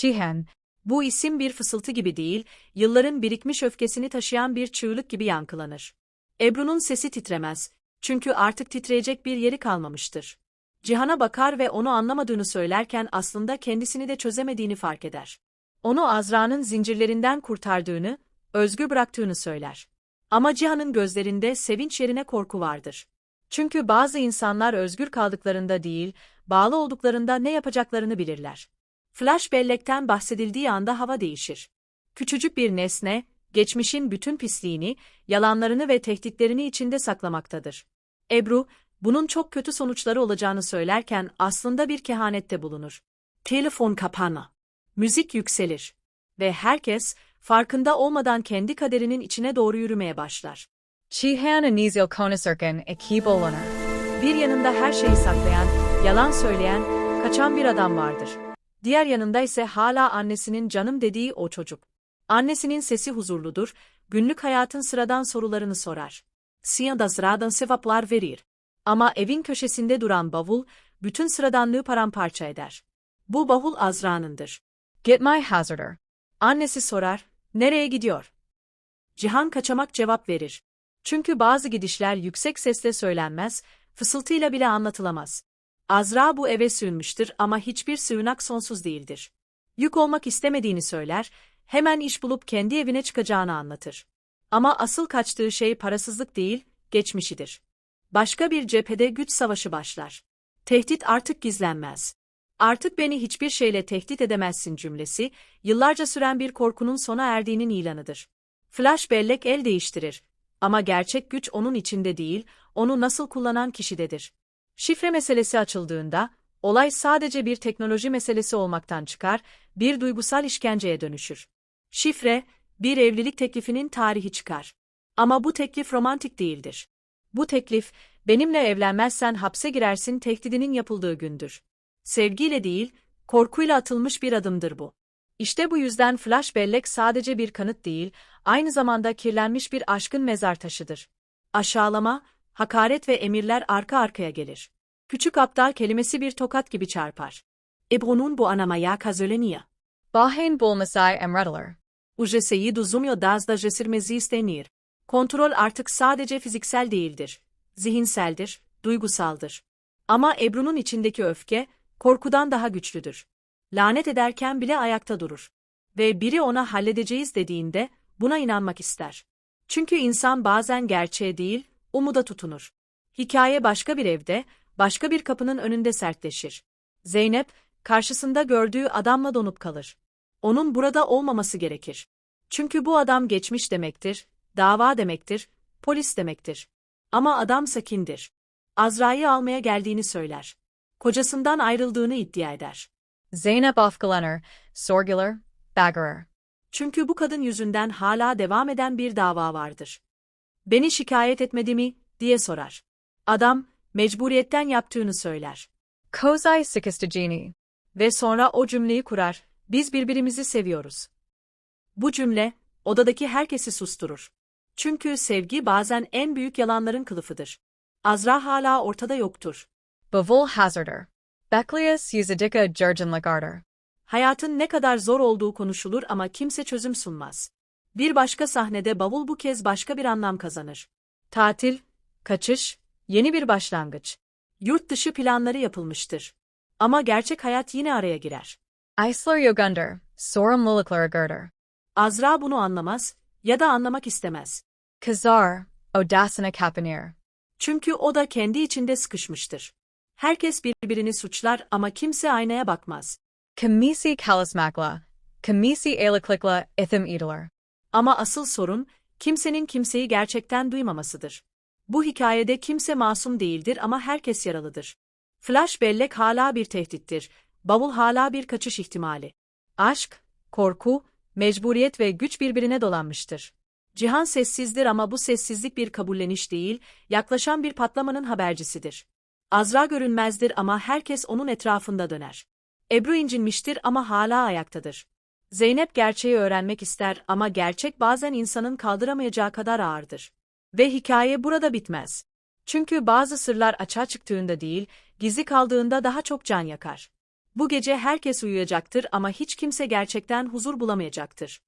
Cihan, bu isim bir fısıltı gibi değil, yılların birikmiş öfkesini taşıyan bir çığlık gibi yankılanır. Ebru'nun sesi titremez, çünkü artık titreyecek bir yeri kalmamıştır. Cihan'a bakar ve onu anlamadığını söylerken aslında kendisini de çözemediğini fark eder. Onu Azra'nın zincirlerinden kurtardığını, özgür bıraktığını söyler. Ama Cihan'ın gözlerinde sevinç yerine korku vardır. Çünkü bazı insanlar özgür kaldıklarında değil, bağlı olduklarında ne yapacaklarını bilirler. Flash bellekten bahsedildiği anda hava değişir. Küçücük bir nesne, geçmişin bütün pisliğini, yalanlarını ve tehditlerini içinde saklamaktadır. Ebru, bunun çok kötü sonuçları olacağını söylerken aslında bir kehanette bulunur. Telefon kapana. Müzik yükselir. Ve herkes, farkında olmadan kendi kaderinin içine doğru yürümeye başlar. Chihan Anizil Konasirkin Ekibolana. Bir yanında her şeyi saklayan, yalan söyleyen, kaçan bir adam vardır. Diğer yanında ise hala annesinin canım dediği o çocuk. Annesinin sesi huzurludur, günlük hayatın sıradan sorularını sorar. Siyah da sıradan sevaplar verir. Ama evin köşesinde duran bavul, bütün sıradanlığı paramparça eder. Bu bavul Azra'nındır. Get my hazarder. Annesi sorar, nereye gidiyor? Cihan kaçamak cevap verir. Çünkü bazı gidişler yüksek sesle söylenmez, fısıltıyla bile anlatılamaz. Azra bu eve sığınmıştır ama hiçbir sığınak sonsuz değildir. Yük olmak istemediğini söyler, hemen iş bulup kendi evine çıkacağını anlatır. Ama asıl kaçtığı şey parasızlık değil, geçmişidir. Başka bir cephede güç savaşı başlar. Tehdit artık gizlenmez. Artık beni hiçbir şeyle tehdit edemezsin cümlesi, yıllarca süren bir korkunun sona erdiğinin ilanıdır. Flash bellek el değiştirir. Ama gerçek güç onun içinde değil, onu nasıl kullanan kişidedir. Şifre meselesi açıldığında, olay sadece bir teknoloji meselesi olmaktan çıkar, bir duygusal işkenceye dönüşür. Şifre, bir evlilik teklifinin tarihi çıkar. Ama bu teklif romantik değildir. Bu teklif, benimle evlenmezsen hapse girersin tehdidinin yapıldığı gündür. Sevgiyle değil, korkuyla atılmış bir adımdır bu. İşte bu yüzden flash bellek sadece bir kanıt değil, aynı zamanda kirlenmiş bir aşkın mezar taşıdır. Aşağılama, hakaret ve emirler arka arkaya gelir. Küçük aptal kelimesi bir tokat gibi çarpar. Ebru'nun bu anamaya kazöleniyor. Bahen Bulmasai Emrediler. Ujeseyi duzumyo dazda jesirmezi istenir. Kontrol artık sadece fiziksel değildir. Zihinseldir, duygusaldır. Ama Ebru'nun içindeki öfke, korkudan daha güçlüdür. Lanet ederken bile ayakta durur. Ve biri ona halledeceğiz dediğinde, buna inanmak ister. Çünkü insan bazen gerçeğe değil, umuda tutunur. Hikaye başka bir evde, başka bir kapının önünde sertleşir. Zeynep, karşısında gördüğü adamla donup kalır. Onun burada olmaması gerekir. Çünkü bu adam geçmiş demektir, dava demektir, polis demektir. Ama adam sakindir. Azra'yı almaya geldiğini söyler. Kocasından ayrıldığını iddia eder. Zeynep Ofgalaner, Sorgular, Baggerer. Çünkü bu kadın yüzünden hala devam eden bir dava vardır. Beni şikayet etmedi mi, diye sorar. Adam, mecburiyetten yaptığını söyler. Kozai Sikistajini. Ve sonra o cümleyi kurar, biz birbirimizi seviyoruz. Bu cümle, odadaki herkesi susturur. Çünkü sevgi bazen en büyük yalanların kılıfıdır. Azra hala ortada yoktur. Bavul Hazarder. Beklius Yuzadika Jurgen Lagarder. Hayatın ne kadar zor olduğu konuşulur ama kimse çözüm sunmaz. Bir başka sahnede bavul bu kez başka bir anlam kazanır. Tatil, kaçış, yeni bir başlangıç. Yurt dışı planları yapılmıştır. Ama gerçek hayat yine araya girer. Isler Yogunder, Sorum Luliklar Gerder. Azra bunu anlamaz ya da anlamak istemez. Kazar, Odasana Kapanir. Çünkü o da kendi içinde sıkışmıştır. Herkes birbirini suçlar ama kimse aynaya bakmaz. Kamisi Kalismakla, Kamisi Aliklikla Ithim Idler. Ama asıl sorun, kimsenin kimseyi gerçekten duymamasıdır. Bu hikayede kimse masum değildir ama herkes yaralıdır. Flash bellek hala bir tehdittir, bavul hala bir kaçış ihtimali. Aşk, korku, mecburiyet ve güç birbirine dolanmıştır. Cihan sessizdir ama bu sessizlik bir kabulleniş değil, yaklaşan bir patlamanın habercisidir. Azra görünmezdir ama herkes onun etrafında döner. Ebru incinmiştir ama hala ayaktadır. Zeynep gerçeği öğrenmek ister ama gerçek bazen insanın kaldıramayacağı kadar ağırdır. Ve hikaye burada bitmez. Çünkü bazı sırlar açığa çıktığında değil, gizli kaldığında daha çok can yakar. Bu gece herkes uyuyacaktır ama hiç kimse gerçekten huzur bulamayacaktır.